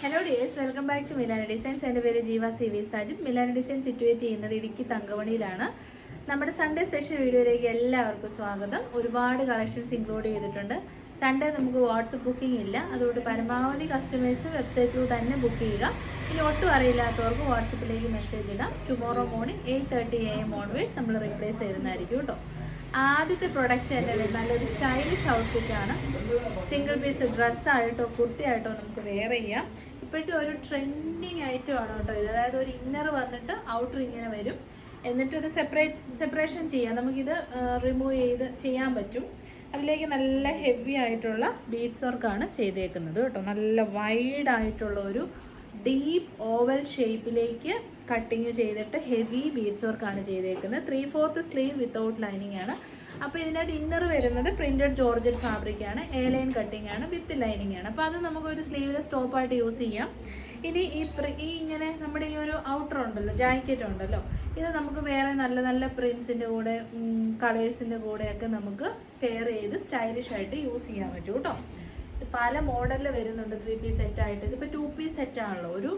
Hello dears welcome back to Milana designs എന്റെ പേര് Jeeva C V Sajith Milana design situate ചെയ്യുന്നത് ഇടുക്കി തങ്കമണിയിലാണ്. നമ്മുടെ Sunday special വീഡിയോയിലേക്ക് എല്ലാവർക്കും സ്വാഗതം. ഒരുപാട് കളക്ഷൻസ് ഇൻക്ലൂഡ് ചെയ്തിട്ടുണ്ട്. സൺഡേ നമുക്ക് വാട്സപ്പ് ബുക്കിംഗ് ഇല്ല. അതുകൊണ്ട് പരമാവധി കസ്റ്റമേഴ്സ് വെബ്സൈറ്റ് ത്രൂ തന്നെ ബുക്ക് ചെയ്യുക. ഇനി ഒട്ടും അറിയില്ലാത്തവർക്ക് വാട്സപ്പിലേക്ക് മെസ്സേജ് ഇടാം. Tomorrow morning eight thirty A M onwards നമ്മൾ റിപ്ലേസ് ചെയ്യുന്നതായിരിക്കും കേട്ടോ. ആദ്യത്തെ പ്രൊഡക്റ്റ് എന്റെ നല്ലൊരു സ്റ്റൈലിഷ് ഔട്ട്ഫിറ്റ് ആണ്. സിംഗിൾ പീസ് ഡ്രസ്സായിട്ടോ കുർത്തിയായിട്ടോ നമുക്ക് വെയർ ചെയ്യാം. ഇപ്പോഴത്തെ ഒരു ട്രെൻഡിങ് ഐറ്റം ആണ് കേട്ടോ ഇത്. അതായത് ഒരു ഇന്നർ വന്നിട്ട് ഔട്ടർ ഇങ്ങനെ വരും. എന്നിട്ട് ഇത് സെപ്പറേറ്റ് സെപ്പറേഷൻ ചെയ്യാം. നമുക്കിത് റിമൂവ് ചെയ്ത് ചെയ്യാൻ പറ്റും. അതിലേക്ക് നല്ല ഹെവി ആയിട്ടുള്ള ബീഡ്സ് വർക്കാണ് ചെയ്തേക്കുന്നത് കേട്ടോ. നല്ല വൈഡ് ആയിട്ടുള്ള ഒരു ഡീപ്പ് ഓവൽ ഷേപ്പിലേക്ക് കട്ടിങ് ചെയ്തിട്ട് ഹെവി ബീഡ്സ് വർക്കാണ് ചെയ്തേക്കുന്നത്. Three fourth sleeve without lining ആണ്. അപ്പോൾ ഇതിനകത്ത് ഇന്നർ വരുന്നത് പ്രിന്റഡ് ജോർജറ്റ് ഫാബ്രിക് ആണ്. എ ലൈൻ കട്ടിങ് ആണ് വിത്ത് ലൈനിങ് ആണ്. അപ്പോൾ അത് നമുക്ക് ഒരു സ്ലീവിലെ സ്റ്റോപ്പായിട്ട് യൂസ് ചെയ്യാം. ഇനി ഈ ഈ ഇങ്ങനെ നമ്മുടെ ഈ ഒരു ഔട്ടർ ഉണ്ടല്ലോ ജാക്കറ്റ് ഉണ്ടല്ലോ ഇത് നമുക്ക് വേറെ നല്ല നല്ല പ്രിൻസിന്റെ കൂടെ കളേഴ്സിന്റെ കൂടെയൊക്കെ നമുക്ക് പെയർ ചെയ്ത് സ്റ്റൈലിഷ് ആയിട്ട് യൂസ് ചെയ്യാൻ പറ്റും കേട്ടോ. പല മോഡലിൽ വരുന്നുണ്ട് ത്രീ പീസ് സെറ്റായിട്ട് ഇതിപ്പോൾ ടു പീസ് സെറ്റാണല്ലോ ഒരു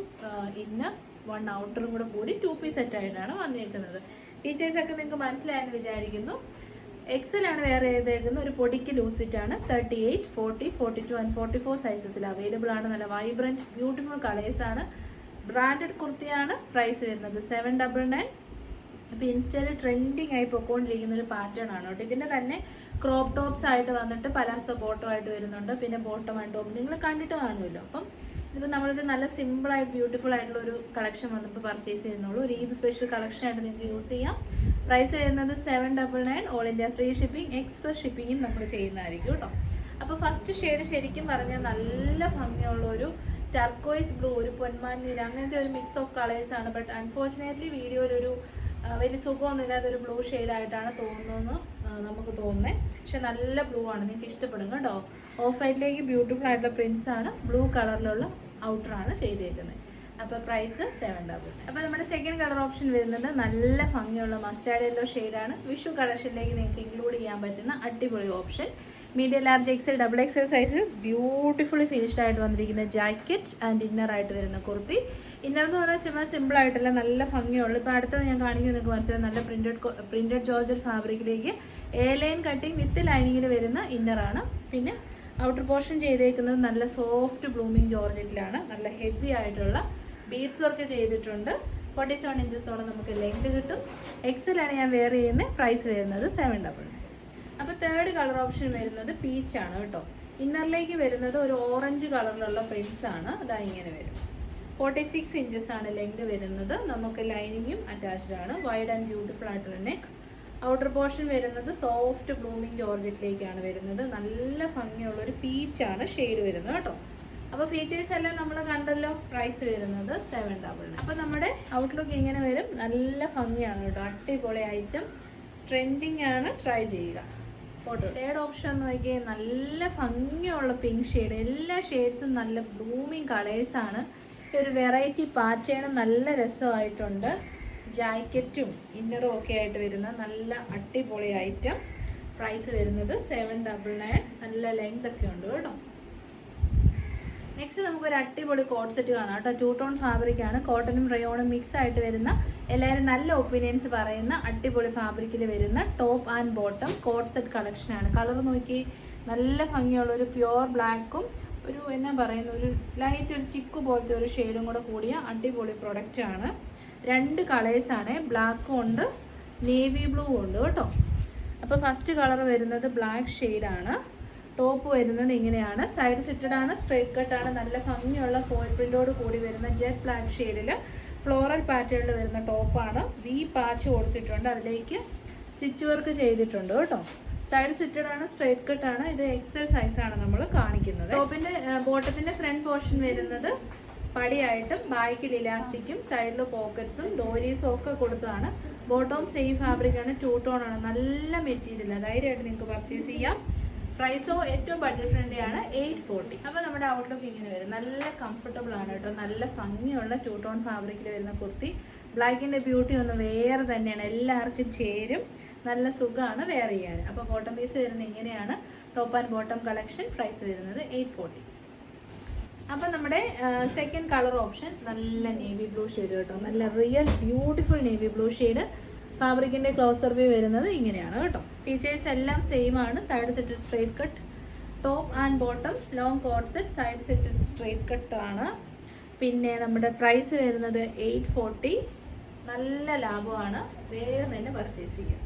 ഇന്ന് വൺ ഔട്ടറും കൂടെ കൂടി ടു പീസ് സെറ്റ് ആയിട്ടാണ് വന്നിരിക്കുന്നത് ടീച്ചേഴ്സൊക്കെ നിങ്ങൾക്ക് മനസ്സിലായെന്ന് വിചാരിക്കുന്നു. എക്സൽ ആണ് വേറെ ചെയ്തേക്കുന്നത് ഒരു പൊടിക്ക് ലൂസ് ഫിറ്റ് ആണ്. Thirty eight forty forty two and forty four സൈസസിൽ available ആണ്. നല്ല വൈബ്രന്റ് ബ്യൂട്ടിഫുൾ കളേഴ്സ് ആണ്. ബ്രാൻഡഡ് കുർത്തിയാണ് പ്രൈസ് വരുന്നത്. സെവൻ ഡബിൾ നയൻ ഇപ്പോൾ ഇൻസ്റ്റയിൽ ട്രെൻഡിങ് ആയി പൊക്കോണ്ടിരിക്കുന്ന ഒരു പാറ്റേൺ ആണ് കേട്ടോ. ഇതിന്റെ തന്നെ ക്രോപ്പ് ടോപ്സ് ആയിട്ട് വന്നിട്ട് പലാസോ ബോട്ടോ ആയിട്ട് വരുന്നുണ്ട്. പിന്നെ ബോട്ടം ആൻഡ് ടോപ്പ് നിങ്ങൾ കണ്ടിട്ട് കാണുമല്ലോ. അപ്പം ഇതിപ്പോൾ നമ്മളൊരു നല്ല സിമ്പിളായിട്ട് ബ്യൂട്ടിഫുൾ ആയിട്ടുള്ള ഒരു കളക്ഷൻ വന്നപ്പോൾ പർച്ചേസ് ചെയ്യുന്നുള്ളൂ. ഒരു ഈദ് സ്പെഷ്യൽ കളക്ഷൻ ആയിട്ട് നിങ്ങൾക്ക് യൂസ് ചെയ്യാം. പ്രൈസ് വരുന്നത് seven double nine all India free shipping express ഷിപ്പിംഗും നമ്മൾ ചെയ്യുന്നതായിരിക്കും കേട്ടോ അപ്പോൾ ഫസ്റ്റ് ഷെയ്ഡ് ശരിക്കും പറഞ്ഞാൽ നല്ല ഭംഗിയുള്ള ഒരു ടർക്കോയിസ് ബ്ലൂ ഒരു പൊന്മാനീര് അങ്ങനത്തെ ഒരു മിക്സ് ഓഫ് കളേഴ്സാണ് ബട്ട് അൺഫോർച്ചുനേറ്റ്ലി വീഡിയോയിലൊരു ആ, വലിയ സുഖമൊന്നുമില്ലാത്ത ഒരു ബ്ലൂ ആയിട്ടാണ് തോന്നുന്നു നമുക്ക് തോന്നുന്നത് പക്ഷെ നല്ല ബ്ലൂ ആണ് നിങ്ങൾക്ക് ഇഷ്ടപ്പെടും കേട്ടോ. ഓഫ് വൈറ്റിലേക്ക് ബ്യൂട്ടിഫുൾ ആയിട്ടുള്ള പ്രിൻസ് ആണ് ബ്ലൂ കളറിലുള്ള ഔട്ടർ ആണ് ചെയ്തേക്കുന്നത്. അപ്പോൾ പ്രൈസ് സെവൻ ഡബിൾ അപ്പോൾ നമ്മുടെ സെക്കൻഡ് കളർ ഓപ്ഷൻ വരുന്നത് നല്ല ഭംഗിയുള്ള മസ്റ്റാർഡ് യെല്ലോ ഷെയ്ഡാണ് വിഷു കളക്ഷനിലേക്ക് നിങ്ങൾക്ക് ഇൻക്ലൂഡ് ചെയ്യാൻ പറ്റുന്ന അടിപൊളി option medium large XL double XL size beautifully finished ആയിട്ട് വന്നിരിക്കുന്ന ജാക്കറ്റ് ആൻഡ് ഇന്നർ ആയിട്ട് വരുന്ന കുർത്തി. ഇന്നർ എന്ന് പറഞ്ഞാൽ ചുമ്മാ സിമ്പിൾ ആയിട്ടല്ല നല്ല ഭംഗിയുള്ള. ഇപ്പോൾ അടുത്തത് ഞാൻ കാണിക്കും നിങ്ങൾക്ക് മനസ്സിലായി നല്ല പ്രിന്റഡ് പ്രിന്റഡ് ജോർജർ ഫാബ്രിക്കിലേക്ക് എ ലൈൻ കട്ടിങ് വിത്ത് ലൈനിങ്ങിൽ വരുന്ന ഇന്നറാണ് പിന്നെ ഔട്ടർ പോർഷൻ ചെയ്തേക്കുന്നത് നല്ല സോഫ്റ്റ് ബ്ലൂമിങ് ജോർജറ്റിലാണ് നല്ല ഹെവി ആയിട്ടുള്ള ബീഡ്സ് വർക്ക് ചെയ്തിട്ടുണ്ട്. ഫോർട്ടി സെവൻ ഇഞ്ചസോളം നമുക്ക് ലെങ്ത് കിട്ടും. എക്സലാണ് ഞാൻ വെയർ ചെയ്യുന്നത്. പ്രൈസ് വരുന്നത് സെവൻ ഡബിൾ അപ്പോൾ തേർഡ് കളർ ഓപ്ഷൻ വരുന്നത് പീച്ച് ആണ് കേട്ടോ. ഇന്നറിലേക്ക് വരുന്നത് ഒരു ഓറഞ്ച് കളറിലുള്ള പ്രിൻസ് ആണ്. അതാ ഇങ്ങനെ വരും. ഫോർട്ടി സിക്സ് ഇഞ്ചസ് ആണ് ലെങ്ത് വരുന്നത്. നമുക്ക് ലൈനിങ്ങും അറ്റാച്ച്ഡ് ആണ്. വൈഡ് ആൻഡ് ബ്യൂട്ടിഫുൾ ആയിട്ടുള്ള നെക്ക് ഔട്ടർ പോർഷൻ വരുന്നത് സോഫ്റ്റ് ബ്ലൂമിംഗ് ജോർജറ്റിലേക്കാണ് വരുന്നത്. നല്ല ഭംഗിയുള്ള ഒരു പീച്ചാണ് ഷെയ്ഡ് വരുന്നത് കേട്ടോ. അപ്പോൾ ഫീച്ചേഴ്സ് എല്ലാം നമ്മൾ കണ്ടല്ലോ. പ്രൈസ് വരുന്നത് സെവൻ ഡബിൾ അപ്പോൾ നമ്മുടെ ഔട്ട്ലുക്ക് ഇങ്ങനെ വരും. നല്ല ഭംഗിയാണ് കേട്ടോ. അടിപൊളി ഐറ്റം ട്രെൻഡിങ് ആണ്. ട്രൈ ചെയ്യുക. തേർഡ് ഓപ്ഷൻ നോക്കിയാൽ നല്ല ഭംഗിയുള്ള പിങ്ക് ഷെയ്ഡ് എല്ലാ ഷെയ്ഡ്സും നല്ല ബ്ലൂമിങ് ആണ്. ഒരു വെറൈറ്റി പാറ്റേണും നല്ല രസമായിട്ടുണ്ട്. ജാക്കറ്റും ഇന്നറും ഒക്കെ ആയിട്ട് വരുന്ന നല്ല അടിപൊളി ഐറ്റം പ്രൈസ് വരുന്നത് സെവൻ ഡബിൾ നയൻ നല്ല ലെങ്ത് ഒക്കെ ഉണ്ട് കേട്ടോ. നെക്സ്റ്റ് നമുക്ക് ഒരു അടിപൊളി കോട്ട് സെറ്റ് കാണാം കേട്ടോ. ടൂ ടോൺ ഫാബ്രിക് ആണ് കോട്ടണും റയോണും മിക്സ് ആയിട്ട് വരുന്ന എല്ലാവരും നല്ല ഒപ്പീനിയൻസ് പറയുന്ന അടിപൊളി ഫാബ്രിക്കിൽ വരുന്ന top and bottom coat set കളക്ഷനാണ് കളർ നോക്കി നല്ല ഭംഗിയുള്ള ഒരു പ്യുവർ ബ്ലാക്കും ഒരു എന്നാ പറയുന്ന ഒരു ലൈറ്റ് ഒരു ചിക്കു പോലത്തെ ഒരു ഷെയ്ഡും കൂടെ കൂടിയ അടിപൊളി പ്രൊഡക്റ്റ് ആണ്. രണ്ട് കളേഴ്സാണ് ബ്ലാക്കും ഉണ്ട്. നേവി ബ്ലൂ ഉണ്ട് കേട്ടോ. അപ്പോൾ ഫസ്റ്റ് കളർ വരുന്നത് ബ്ലാക്ക് ഷെയ്ഡാണ് ടോപ്പ് വരുന്നത് ഇങ്ങനെയാണ്. സൈഡ് സിറ്റഡ് ആണ് സ്ട്രേറ്റ് കട്ട് ആണ് നല്ല ഭംഗിയുള്ള ഫോയിൽ പ്രിന്റോട് കൂടി വരുന്ന ജെറ്റ് ബ്ലാക്ക് ഷെയ്ഡിൽ ഫ്ലോറൽ പാറ്റേണിൽ വരുന്ന ടോപ്പാണ് വി പാച്ച് കൊടുത്തിട്ടുണ്ട് അതിലേക്ക് സ്റ്റിച്ച് വർക്ക് ചെയ്തിട്ടുണ്ട് കേട്ടോ. സൈഡ് സിറ്റഡ് ആണ് സ്ട്രേറ്റ് കട്ട് ആണ് ഇത് എക്സൽ സൈസ് ആണ് നമ്മൾ കാണിക്കുന്നത്. ടോപ്പിന്റെ ബോട്ടത്തിന്റെ ഫ്രണ്ട് പോർഷൻ വരുന്നത് പടിയായിട്ടും ബാക്കിൽ ഇലാസ്റ്റിക്കും സൈഡിൽ പോക്കറ്റ്സും ഡോരീസും ഒക്കെ കൊടുത്തതാണ്. ബോട്ടവും സെയിം ഫാബ്രിക് ആണ് ടൂ ടോൺ ആണ് നല്ല മെറ്റീരിയൽ ധൈര്യമായിട്ട് നിങ്ങൾക്ക് പർച്ചേസ് ചെയ്യാം. പ്രൈസോ ഏറ്റവും ബഡ്ജറ്റ് ഫ്രണ്ട്ലി ആണ് എയ്റ്റ് ഫോർട്ടി അപ്പോൾ നമ്മുടെ ഔട്ട്ലുക്ക് ഇങ്ങനെ വരും. നല്ല കംഫർട്ടബിൾ ആണ് കേട്ടോ. നല്ല ഭംഗിയുള്ള ടൂ ടോൺ ഫാബ്രിക്കിൽ വരുന്ന കുർത്തി. ബ്ലാക്കിന്റെ ബ്യൂട്ടി ഒന്ന് വേറെ തന്നെയാണ്. എല്ലാവർക്കും ചേരും. നല്ല സുഖമാണ് വെയർ ചെയ്യാൻ. അപ്പോൾ ബോട്ടം പീസ് വരുന്നത് ഇങ്ങനെയാണ്. Top and bottom collection price വരുന്നത് എയ്റ്റ് ഫോർട്ടി അപ്പം നമ്മുടെ സെക്കൻഡ് കളർ ഓപ്ഷൻ നല്ല നേവി ബ്ലൂ ഷെയ്ഡ് കേട്ടോ. നല്ല real beautiful navy blue shade ഫാബ്രിക്കിന്റെ closer view വരുന്നത് ഇങ്ങനെയാണ് കേട്ടോ. ഫീച്ചേഴ്സ് എല്ലാം സെയിം ആണ്. Side slitted straight cut top and bottom long coat set side slitted straight cut ആണ്. പിന്നെ നമ്മുടെ പ്രൈസ് വരുന്നത് എയ്റ്റ് ഫോർട്ടി നല്ല ലാഭമാണ്. വേഗം തന്നെ പർച്ചേസ് ചെയ്യുക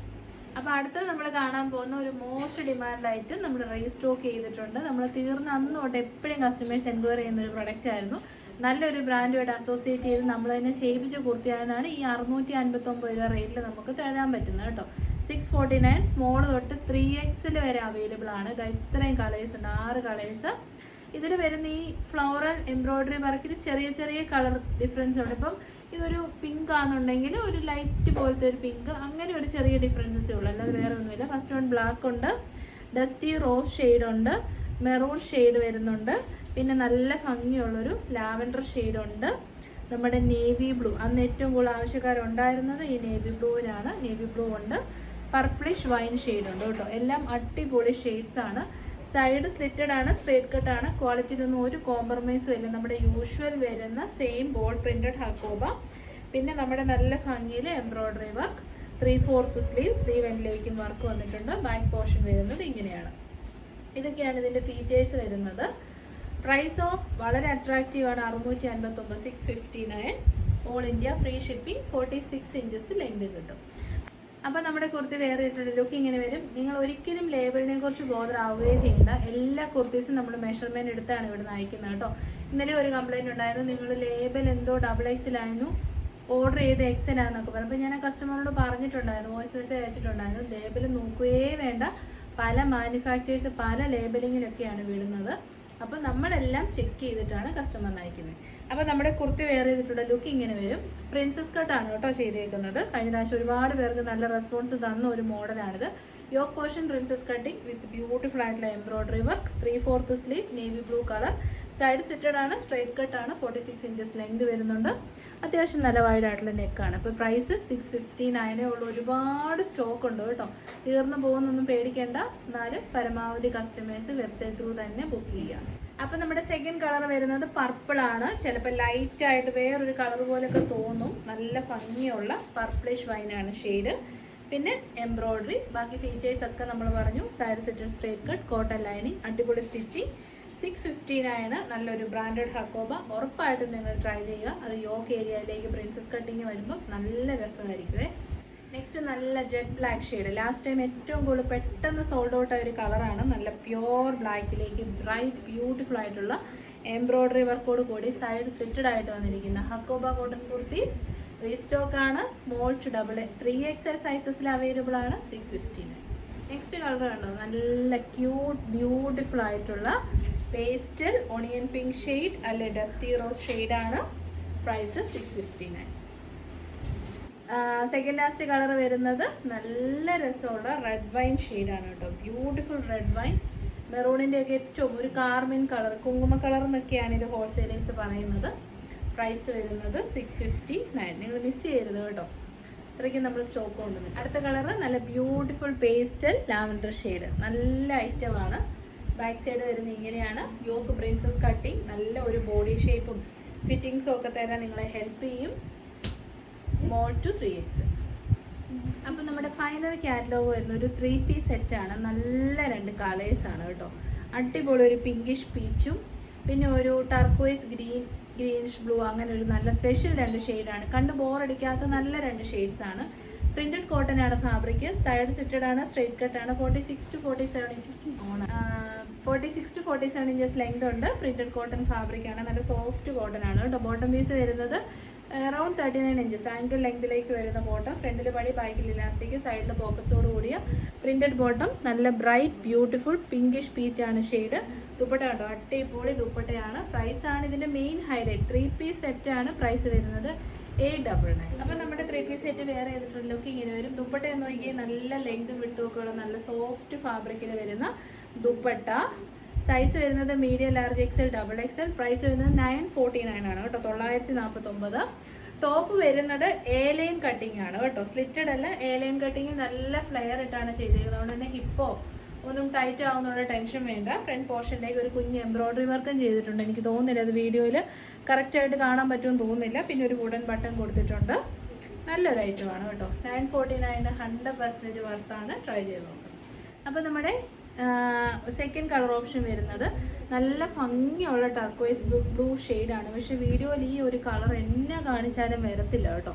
അപ്പോൾ അടുത്തത് നമ്മൾ കാണാൻ പോകുന്ന ഒരു മോസ്റ്റ് ഡിമാൻഡ് ആയിട്ട് നമ്മൾ റീസ്റ്റോക്ക് ചെയ്തിട്ടുണ്ട്. നമ്മൾ തീർന്ന അന്ന് തൊട്ട് എപ്പോഴും കസ്റ്റമേഴ്സ് എൻക്വയറി ചെയ്യുന്ന ഒരു പ്രൊഡക്റ്റ് ആയിരുന്നു. നല്ലൊരു ബ്രാൻഡുമായിട്ട് അസോസിയേറ്റ് ചെയ്ത് നമ്മൾ തന്നെ ചെയ്യിപ്പിച്ച് പൂർത്തിയാകാനാണ് ഈ അറുന്നൂറ്റി അൻപത്തൊമ്പത് രൂപ റേറ്റിൽ നമുക്ക് തരാൻ പറ്റുന്നത് കേട്ടോ. സിക്സ് ഫോർട്ടി നയൻ സ്മോൾ തൊട്ട് ത്രീ എക്സിൽ വരെ അവൈലബിൾ ആണ്. ഇത് ഇത്രയും കളേഴ്സ് ഉണ്ട്. ആറ് കളേഴ്സ് ഇതിൽ വരുന്ന ഈ ഫ്ലോറൽ എംബ്രോയിഡറി വർക്കിൽ ചെറിയ ചെറിയ കളർ ഡിഫറൻസ് ഉണ്ട്. ഇപ്പം ഇതൊരു പിങ്ക് ആണെന്നുണ്ടെങ്കിൽ ഒരു ലൈറ്റ് പോലത്തെ ഒരു പിങ്ക് അങ്ങനെ ഒരു ചെറിയ ഡിഫറൻസസ് ഉള്ളൂ. അല്ലാതെ വേറെ ഒന്നുമില്ല. ഫസ്റ്റ് വൺ ബ്ലാക്ക് ഉണ്ട്. ഡസ്റ്റി റോസ് ഷെയ്ഡ് ഉണ്ട്. മെറൂൺ ഷെയ്ഡ് വരുന്നുണ്ട്. പിന്നെ നല്ല ഭംഗിയുള്ളൊരു ലാവൻഡർ ഷെയ്ഡ് ഉണ്ട് നമ്മുടെ നേവി ബ്ലൂ. അന്ന് ഏറ്റവും കൂടുതൽ ആവശ്യക്കാരുണ്ടായിരുന്നത് ഈ നേവി ബ്ലൂവിനാണ്. നേവി ബ്ലൂ ഉണ്ട്. പർപ്പിളിഷ് വൈൻ ഷെയ്ഡ് ഉണ്ട് കേട്ടോ. എല്ലാം അടിപൊളി ഷെയ്ഡ്സ് ആണ്. സൈഡ് സ്ലിറ്റഡ് ആണ് സ്ട്രേറ്റ് കട്ട് ആണ്. ക്വാളിറ്റിയിലൊന്നും ഒരു കോംപ്രമൈസും ഇല്ല. നമ്മുടെ യൂഷ്വൽ വരുന്ന സെയിം ബോൾ പ്രിന്റഡ് ഹക്കോബ. പിന്നെ നമ്മുടെ നല്ല ഭംഗിയിൽ embroidery work. Three fourth sleeve sleeve എൻഡിലേക്കും work വന്നിട്ടുണ്ട്. ബാക്ക് പോർഷൻ വരുന്നത് ഇങ്ങനെയാണ്. ഇതൊക്കെയാണ് ഇതിന്റെ ഫീച്ചേഴ്സ് വരുന്നത്. പ്രൈസോ വളരെ അട്രാക്റ്റീവ് ആണ്. അറുന്നൂറ്റി അൻപത്തൊമ്പത് six fifty nine all India free shipping forty six inches length കിട്ടും. അപ്പോൾ നമ്മുടെ കുർത്തി വേറെ ഇട്ടിട്ട് ലുക്ക് ഇങ്ങനെ വരും. നിങ്ങൾ ഒരിക്കലും ലേബലിനെ കുറിച്ച് ബോധറാവുകയേ ചെയ്യേണ്ട. എല്ലാ കുർത്തീസും നമ്മൾ മെഷർമെന്റ് എടുത്താണ് ഇവിടെ നിന്ന് അയക്കുന്നത് കേട്ടോ. ഇന്നലെ ഒരു കംപ്ലൈന്റ് ഉണ്ടായിരുന്നു. നിങ്ങൾ ലേബൽ എന്തോ ഡബിൾ എക്സിലായിരുന്നു ഓർഡർ ചെയ്ത് എക്സൽ ആണെന്നൊക്കെ പറഞ്ഞു. അപ്പോൾ ഞാൻ ആ കസ്റ്റമറോട് പറഞ്ഞിട്ടുണ്ടായിരുന്നു. വോയിസ് മെസ്സേജ് അയച്ചിട്ടുണ്ടായിരുന്നു. ലേബൽ നോക്കുകയേ വേണ്ട. പല മാനുഫാക്ചേഴ്സ് പല ലേബലിങ്ങിലൊക്കെയാണ് വിടുന്നത്. അപ്പോൾ നമ്മളെല്ലാം ചെക്ക് ചെയ്തിട്ടാണ് കസ്റ്റമറിന് അയക്കുന്നത്. അപ്പോൾ നമ്മുടെ കുർത്തി വെയർ ചെയ്തിട്ടുള്ള ലുക്ക് ഇങ്ങനെ വരും. പ്രിൻസസ് കട്ടാണ് കേട്ടോ ചെയ്തേക്കുന്നത്. കഴിഞ്ഞ പ്രാവശ്യം ഒരുപാട് പേർക്ക് നല്ല റെസ്പോൺസ് തന്ന ഒരു മോഡലാണിത് yoke portion princess cutting with beautiful ആയിട്ടുള്ള embroidery work three fourth sleeve navy blue colour side slitted ആണ് സ്ട്രൈറ്റ് കട്ട് ആണ് ഫോർട്ടി സിക്സ് ഇഞ്ചസ് ലെങ്ത് വരുന്നുണ്ട്. അത്യാവശ്യം നല്ല വൈഡ് ആയിട്ടുള്ള നെക്കാണ് അപ്പോൾ പ്രൈസ് സിക്സ് ഫിഫ്റ്റി നയനേ ഉള്ളൂ. ഒരുപാട് സ്റ്റോക്ക് ഉണ്ട് കേട്ടോ. തീർന്നു പോകുന്നൊന്നും പേടിക്കേണ്ട. എന്നാലും പരമാവധി കസ്റ്റമേഴ്സ് വെബ്സൈറ്റ് ത്രൂ തന്നെ ബുക്ക് ചെയ്യാം അപ്പം നമ്മുടെ സെക്കൻഡ് കളർ വരുന്നത് പർപ്പിൾ ആണ്. ചിലപ്പോൾ ലൈറ്റ് ആയിട്ട് വേറൊരു കളർ പോലെയൊക്കെ തോന്നും. നല്ല ഭംഗിയുള്ള പർപ്പിളിഷ് വൈനാണ് ഷെയ്ഡ് പിന്നെ എംബ്രോയ്ഡറി ബാക്കി ഫീച്ചേഴ്സ് ഒക്കെ നമ്മൾ പറഞ്ഞു. Side slitted straight cut cotton lining അടിപൊളി സ്റ്റിച്ചിങ് സിക്സ് ഫിഫ്റ്റീനാണ് നല്ലൊരു ബ്രാൻഡഡ് ഹക്കോബ. ഉറപ്പായിട്ടും നിങ്ങൾ ട്രൈ ചെയ്യുക. അത് യോക്ക് ഏരിയയിലേക്ക് പ്രിൻസസ് കട്ടിങ് വരുമ്പോൾ നല്ല രസമായിരിക്കുമേ നെക്സ്റ്റ് നല്ല jet black shade. Last time ഏറ്റവും കൂടുതൽ പെട്ടെന്ന് സോൾഡ് ഔട്ട് ആയ ഒരു കളറാണ്. നല്ല പ്യോർ ബ്ലാക്കിലേക്ക് ബ്രൈറ്റ് ബ്യൂട്ടിഫുൾ ആയിട്ടുള്ള എംബ്രോയ്ഡറി വർക്കോട് കൂടി സൈഡ് സ്റ്റിറ്റഡ് ആയിട്ട് വന്നിരിക്കുന്ന ഹക്കോബ കോട്ടൺ കുർത്തീസ്. റീസ്റ്റോക്ക് ആണ്. Small to double three X L sizes available ആണ്. സിക്സ് ഫിഫ്റ്റി നെക്സ്റ്റ് കളർ കണ്ടോ? നല്ല ക്യൂട്ട് ബ്യൂട്ടിഫുൾ ആയിട്ടുള്ള പേസ്റ്റൽ ഓണിയൻ പിങ്ക് ഷെയ്ഡ് അല്ലെ ഡസ്റ്റി റോസ് ഷെയ്ഡാണ് price six fifty nine second last colour വരുന്നത് നല്ല രസമുള്ള റെഡ് വൈൻ ഷെയ്ഡാണ് കേട്ടോ. ബ്യൂട്ടിഫുൾ റെഡ് വൈൻ മെറൂണിന്റെ ഒക്കെ ഏറ്റവും ഒരു കാർമിൻ കളർ കുങ്കുമ കളർ എന്നൊക്കെയാണ് ഇത് ഹോൾസെയിലേഴ്സ് പറയുന്നത്. പ്രൈസ് വരുന്നത് സിക്സ് ഫിഫ്റ്റി നയൻ നിങ്ങൾ മിസ് ചെയ്യരുത് കേട്ടോ. അത്രയ്ക്കും നമ്മൾ സ്റ്റോക്ക് കൊണ്ടുവന്നു. അടുത്ത കളർ നല്ല ബ്യൂട്ടിഫുൾ പേസ്റ്റൽ ലാവൻഡർ ഷെയ്ഡ് നല്ല ഐറ്റമാണ് ബാക്ക് സൈഡ് വരുന്ന ഇങ്ങനെയാണ്. യോക്ക് പ്രിൻസസ് കട്ടിങ് നല്ല ഒരു ബോഡി ഷേപ്പും ഫിറ്റിങ്സും ഒക്കെ തരാൻ നിങ്ങളെ ഹെൽപ്പ് ചെയ്യും. സ്മോൾ ടു ത്രീ എക്സ് അപ്പം നമ്മുടെ ഫൈനൽ കാറ്റലോഗ് വരുന്ന ഒരു ത്രീ പീസ് സെറ്റാണ് നല്ല രണ്ട് കളേഴ്സാണ് ആണ് കേട്ടോ. അടിപൊളി ഒരു പിങ്കിഷ് പീച്ചും പിന്നെ ഒരു ടർക്കോയ്സ് ഗ്രീൻ ഗ്രീനിഷ് ബ്ലൂ അങ്ങനെ ഒരു നല്ല സ്പെഷ്യൽ രണ്ട് ഷെയ്ഡാണ് കണ്ട് ബോറടിക്കാത്ത നല്ല രണ്ട് ഷെയ്ഡ്സ് ആണ്. പ്രിന്റഡ് കോട്ടൺ ആണ് ഫാബ്രിക് സൈഡ് സിറ്റഡ് ആണ് സ്ട്രെയിറ്റ് കട്ട് ആണ്. Forty six to forty seven inches on forty six to forty seven inches length ഉണ്ട്. പ്രിന്റഡ് കോട്ടൺ ഫാബ്രിക് ആണ്. നല്ല സോഫ്റ്റ് കോട്ടൺ ആണ് കേട്ടോ. ബോട്ടം പീസ് വരുന്നത് around thirty nine inches ankle ലെങ്തിലേക്ക് വരുന്ന bottom ഫ്രണ്ടിൽ പടി ബാക്കിൽ ഇലാസ്റ്റിക് സൈഡിൽ പോക്കറ്റ്സോട് കൂടിയ പ്രിന്റഡ് ബോട്ടം നല്ല ബ്രൈറ്റ് ബ്യൂട്ടിഫുൾ പിങ്കിഷ് ആണ് ഷെയ്ഡ് ദുപ്പട്ട കേട്ടോ അടിപൊളി ദുപ്പട്ടയാണ്. പ്രൈസ് ആണ് ഇതിന്റെ main highlight three piece set ആണ് പ്രൈസ് വരുന്നത് എയ്റ്റ് ഡബിൾ നയൻ അപ്പം നമ്മുടെ ത്രീ പീസ് സെറ്റ് വേറെ ചെയ്തിട്ടുള്ള ലുക്ക് ഇങ്ങനെ വരും. ദുപ്പട്ട എന്ന് നോക്കിയാൽ നല്ല ലെങ്ത് വിട്ടുമൊക്കെയുള്ള നല്ല സോഫ്റ്റ് ഫാബ്രിക്കിൽ വരുന്ന ദുപ്പട്ട. സൈസ് വരുന്നത് medium large XL double XL price വരുന്നത് നയൻ ഫോർട്ടി നയൻ ആണ് കേട്ടോ തൊള്ളായിരത്തി നാൽപ്പത്തൊമ്പത് ടോപ്പ് വരുന്നത് എ ലൈൻ കട്ടിംഗ് ആണ് കേട്ടോ. സ്ലിറ്റഡ് അല്ല എ ലൈൻ കട്ടിങ് നല്ല ഫ്ലെയർ ഇട്ടാണ് ചെയ്തേക്കുന്നത്. അതുകൊണ്ട് തന്നെ ഹിപ്പോ ഒന്നും ടൈറ്റ് ആവുന്നുള്ള ടെൻഷൻ വേണ്ട. ഫ്രണ്ട് പോർഷനിലേക്ക് ഒരു കുഞ്ഞ് എംബ്രോയിഡറി വർക്കും ചെയ്തിട്ടുണ്ട്. എനിക്ക് തോന്നുന്നില്ല അത് വീഡിയോയിൽ കറക്റ്റായിട്ട് കാണാൻ പറ്റുമെന്ന് തോന്നുന്നില്ല. പിന്നെ ഒരു വുഡൻ ബട്ടൺ കൊടുത്തിട്ടുണ്ട്. നല്ലൊരു ഐറ്റമാണ് കേട്ടോ. Nine forty nine hundred percentage വർത്താണ് try ചെയ്ത് നോക്കുന്നത് അപ്പോൾ നമ്മുടെ സെക്കൻഡ് കളർ ഓപ്ഷൻ വരുന്നത് നല്ല ഭംഗിയുള്ള ടർക്കോയ്സ് ബ്ലൂ ഷെയ്ഡാണ് പക്ഷേ വീഡിയോയിൽ ഈ ഒരു കളർ എന്നെ കാണിച്ചാലും വരത്തില്ല കേട്ടോ.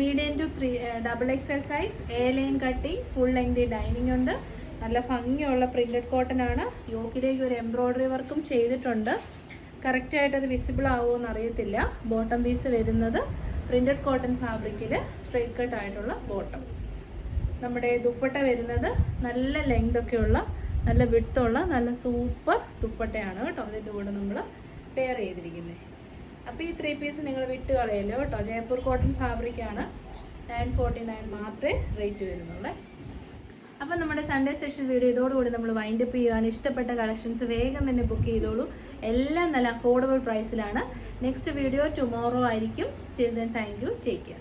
Medium to three double X L size A line cutting full length dining ഉണ്ട്. നല്ല ഭംഗിയുള്ള പ്രിന്റഡ് കോട്ടൺ ആണ്. യോക്കിലേക്ക് ഒരു എംബ്രോയ്ഡറി വർക്കും ചെയ്തിട്ടുണ്ട്. കറക്റ്റായിട്ട് അത് വിസിബിൾ ആവുമോ എന്ന് അറിയത്തില്ല ബോട്ടം പീസ് വരുന്നത് പ്രിന്റഡ് കോട്ടൺ ഫാബ്രിക്കിൽ സ്ട്രൈറ്റ് കട്ട് ആയിട്ടുള്ള ബോട്ടം നമ്മുടെ ദുപ്പട്ട വരുന്നത് നല്ല ലെങ്ത് ഒക്കെയുള്ള നല്ല വിട്ടുള്ള നല്ല സൂപ്പർ ദുപ്പട്ടയാണ് കേട്ടോ അതിന്റെ കൂടെ നമ്മൾ പെയർ ചെയ്തിരിക്കുന്നത് അപ്പോൾ ഈ ത്രീ പീസ് നിങ്ങൾ വിട്ട് കളയല്ലോ കേട്ടോ. ജയ്പൂർ കോട്ടൺ ഫാബ്രിക്കാണ് നയൻ ഫോർട്ടി നയൻ മാത്രമേ റേറ്റ് വരുന്നുള്ളൂ. അപ്പം നമ്മുടെ സൺഡേ സ്പെഷ്യൽ വീഡിയോ ഇതോടുകൂടി നമ്മൾ വൈൻഡ് അപ്പ് ചെയ്യുകയാണ് ഇഷ്ടപ്പെട്ട കളക്ഷൻസ് വേഗം തന്നെ ബുക്ക് ചെയ്തോളൂ. എല്ലാം നല്ല അഫോർഡബിൾ പ്രൈസിലാണ് നെക്സ്റ്റ് വീഡിയോ ടുമോറോ ആയിരിക്കും. Children thank you take care